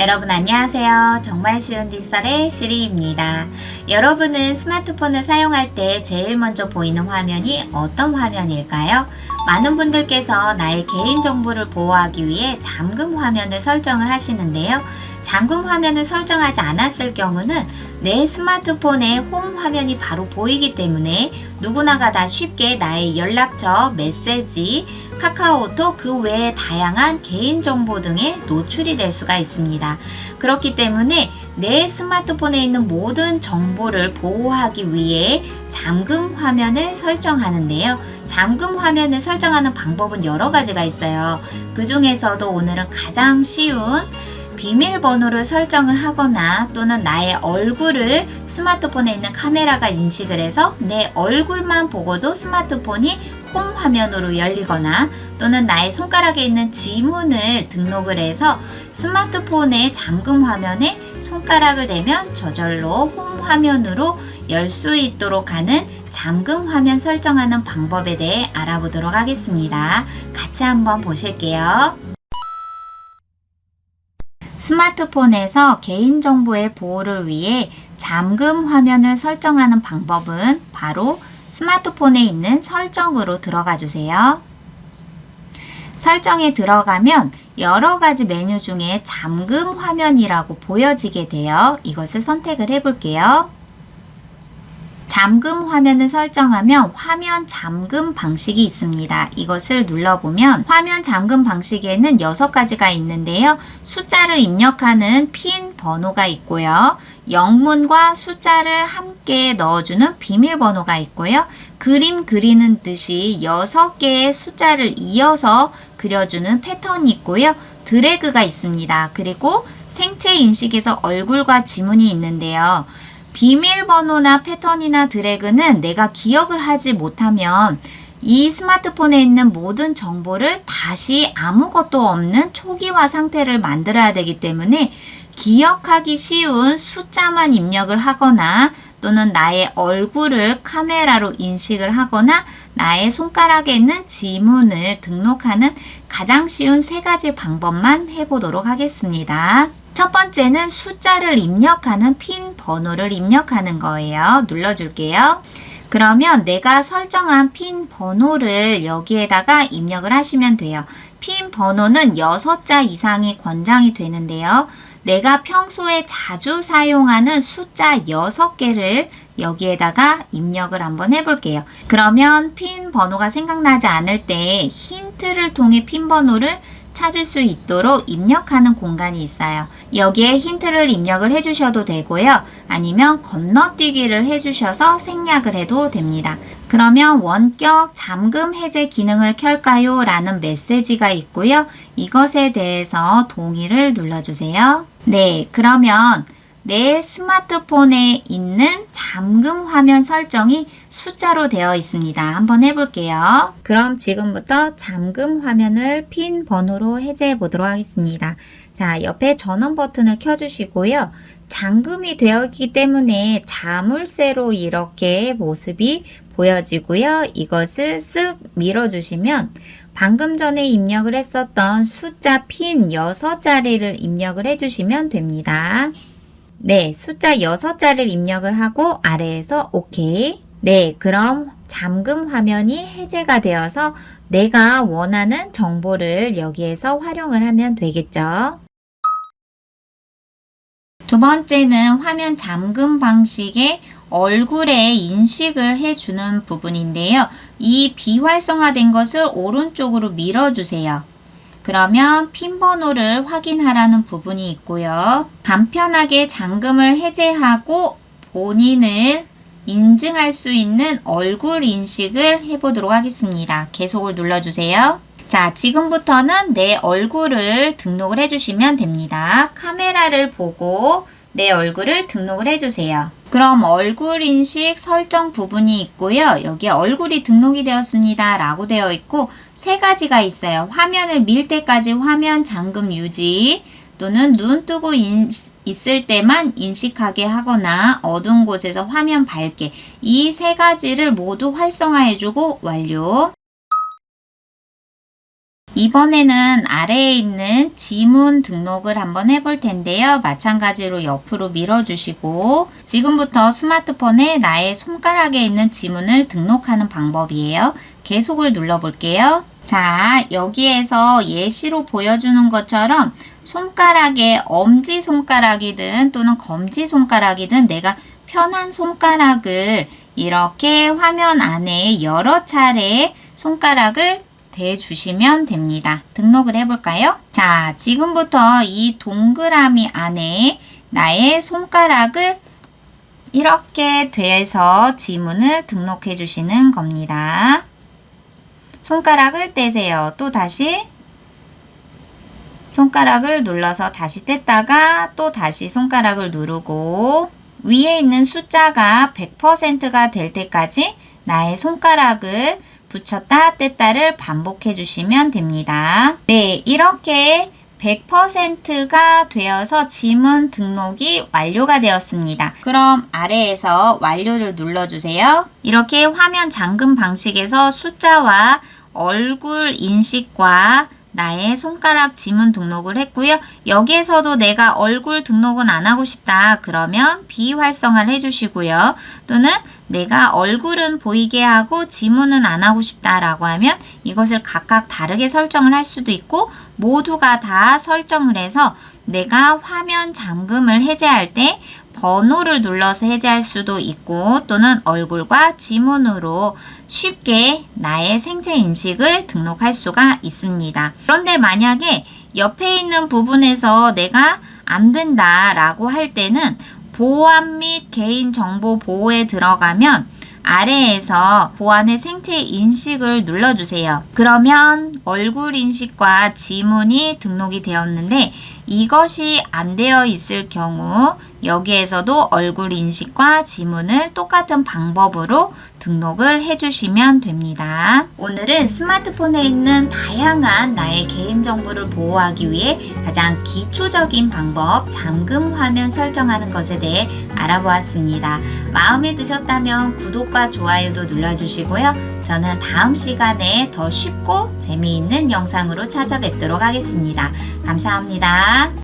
여러분 안녕하세요. 정말 쉬운 디지털의 시리입니다. 여러분은 스마트폰을 사용할 때 제일 먼저 보이는 화면이 어떤 화면일까요? 많은 분들께서 나의 개인정보를 보호하기 위해 잠금 화면을 설정을 하시는데요. 잠금 화면을 설정하지 않았을 경우는 내 스마트폰의 홈 화면이 바로 보이기 때문에 누구나가 다 쉽게 나의 연락처, 메시지, 카카오톡 그 외에 다양한 개인정보 등에 노출이 될 수가 있습니다. 그렇기 때문에 내 스마트폰에 있는 모든 정보를 보호하기 위해 잠금 화면을 설정하는데요. 잠금 화면을 설정하는 방법은 여러 가지가 있어요. 그 중에서도 오늘은 가장 쉬운 비밀번호를 설정을 하거나 또는 나의 얼굴을 스마트폰에 있는 카메라가 인식을 해서 내 얼굴만 보고도 스마트폰이 홈 화면으로 열리거나 또는 나의 손가락에 있는 지문을 등록을 해서 스마트폰의 잠금 화면에 손가락을 대면 저절로 홈 화면으로 열 수 있도록 하는 잠금 화면 설정하는 방법에 대해 알아보도록 하겠습니다. 같이 한번 보실게요. 스마트폰에서 개인정보의 보호를 위해 잠금 화면을 설정하는 방법은 바로 스마트폰에 있는 설정으로 들어가 주세요. 설정에 들어가면 여러 가지 메뉴 중에 잠금 화면이라고 보여지게 돼요. 이것을 선택을 해 볼게요. 잠금 화면을 설정하면 화면 잠금 방식이 있습니다. 이것을 눌러보면 화면 잠금 방식에는 6가지가 있는데요. 숫자를 입력하는 핀 번호가 있고요. 영문과 숫자를 함께 넣어주는 비밀번호가 있고요. 그림 그리는 듯이 6개의 숫자를 이어서 그려주는 패턴이 있고요. 드래그가 있습니다. 그리고 생체 인식에서 얼굴과 지문이 있는데요. 비밀번호나 패턴이나 드래그는 내가 기억을 하지 못하면 이 스마트폰에 있는 모든 정보를 다시 아무것도 없는 초기화 상태를 만들어야 되기 때문에 기억하기 쉬운 숫자만 입력을 하거나 또는 나의 얼굴을 카메라로 인식을 하거나 나의 손가락에 있는 지문을 등록하는 가장 쉬운 세 가지 방법만 해보도록 하겠습니다. 첫 번째는 숫자를 입력하는 핀 번호를 입력하는 거예요. 눌러줄게요. 그러면 내가 설정한 핀 번호를 여기에다가 입력을 하시면 돼요. 핀 번호는 6자 이상이 권장이 되는데요. 내가 평소에 자주 사용하는 숫자 6개를 여기에다가 입력을 한번 해볼게요. 그러면 핀 번호가 생각나지 않을 때 힌트를 통해 핀 번호를 찾을 수 있도록 입력하는 공간이 있어요. 여기에 힌트를 입력을 해주셔도 되고요. 아니면 건너뛰기를 해주셔서 생략을 해도 됩니다. 그러면 원격 잠금 해제 기능을 켤까요? 라는 메시지가 있고요. 이것에 대해서 동의를 눌러주세요. 네, 그러면 내 스마트폰에 있는 잠금 화면 설정이 숫자로 되어 있습니다. 한번 해볼게요. 그럼 지금부터 잠금 화면을 핀 번호로 해제해 보도록 하겠습니다. 자, 옆에 전원 버튼을 켜주시고요. 잠금이 되어 있기 때문에 자물쇠로 이렇게 모습이 보여지고요. 이것을 쓱 밀어주시면 방금 전에 입력을 했었던 숫자 핀 6자리를 입력을 해주시면 됩니다. 네, 숫자 6자를 입력을 하고 아래에서 OK. 네, 그럼 잠금 화면이 해제가 되어서 내가 원하는 정보를 여기에서 활용을 하면 되겠죠. 두 번째는 화면 잠금 방식의 얼굴에 인식을 해주는 부분인데요. 이 비활성화된 것을 오른쪽으로 밀어주세요. 그러면 핀 번호를 확인하라는 부분이 있고요. 간편하게 잠금을 해제하고 본인을 인증할 수 있는 얼굴 인식을 해보도록 하겠습니다. 계속을 눌러주세요. 자, 지금부터는 내 얼굴을 등록을 해주시면 됩니다. 카메라를 보고 내 얼굴을 등록을 해주세요. 그럼 얼굴 인식 설정 부분이 있고요. 여기에 얼굴이 등록이 되었습니다. 라고 되어 있고 세 가지가 있어요. 화면을 밀 때까지 화면 잠금 유지 또는 눈 뜨고 인, 있을 때만 인식하게 하거나 어두운 곳에서 화면 밝게 이 세 가지를 모두 활성화해주고 완료. 이번에는 아래에 있는 지문 등록을 한번 해볼 텐데요. 마찬가지로 옆으로 밀어주시고 지금부터 스마트폰에 나의 손가락에 있는 지문을 등록하는 방법이에요. 계속을 눌러볼게요. 자, 여기에서 예시로 보여주는 것처럼 손가락에 엄지 손가락이든 또는 검지 손가락이든 내가 편한 손가락을 이렇게 화면 안에 여러 차례 손가락을 대 주시면 됩니다. 등록을 해볼까요? 자, 지금부터 이 동그라미 안에 나의 손가락을 이렇게 돼서 지문을 등록해 주시는 겁니다. 손가락을 떼세요. 또 다시 손가락을 눌러서 다시 뗐다가 또 다시 손가락을 누르고 위에 있는 숫자가 100%가 될 때까지 나의 손가락을 붙였다 뗐다를 반복해 주시면 됩니다. 네, 이렇게 100%가 되어서 지문 등록이 완료가 되었습니다. 그럼 아래에서 완료를 눌러주세요. 이렇게 화면 잠금 방식에서 숫자와 얼굴 인식과 나의 손가락 지문 등록을 했고요. 여기에서도 내가 얼굴 등록은 안 하고 싶다. 그러면 비활성화를 해주시고요. 또는 내가 얼굴은 보이게 하고 지문은 안 하고 싶다라고 하면 이것을 각각 다르게 설정을 할 수도 있고 모두가 다 설정을 해서 내가 화면 잠금을 해제할 때 번호를 눌러서 해제할 수도 있고 또는 얼굴과 지문으로 쉽게 나의 생체 인식을 등록할 수가 있습니다. 그런데 만약에 옆에 있는 부분에서 내가 안 된다 라고 할 때는 보안 및 개인정보 보호에 들어가면 아래에서 보안의 생체 인식을 눌러주세요. 그러면 얼굴 인식과 지문이 등록이 되었는데 이것이 안 되어 있을 경우 여기에서도 얼굴 인식과 지문을 똑같은 방법으로 등록을 해주시면 됩니다. 오늘은 스마트폰에 있는 다양한 나의 개인정보를 보호하기 위해 가장 기초적인 방법, 잠금 화면 설정하는 것에 대해 알아보았습니다. 마음에 드셨다면 구독과 좋아요도 눌러주시고요. 저는 다음 시간에 더 쉽고 재미있는 영상으로 찾아뵙도록 하겠습니다. 감사합니다.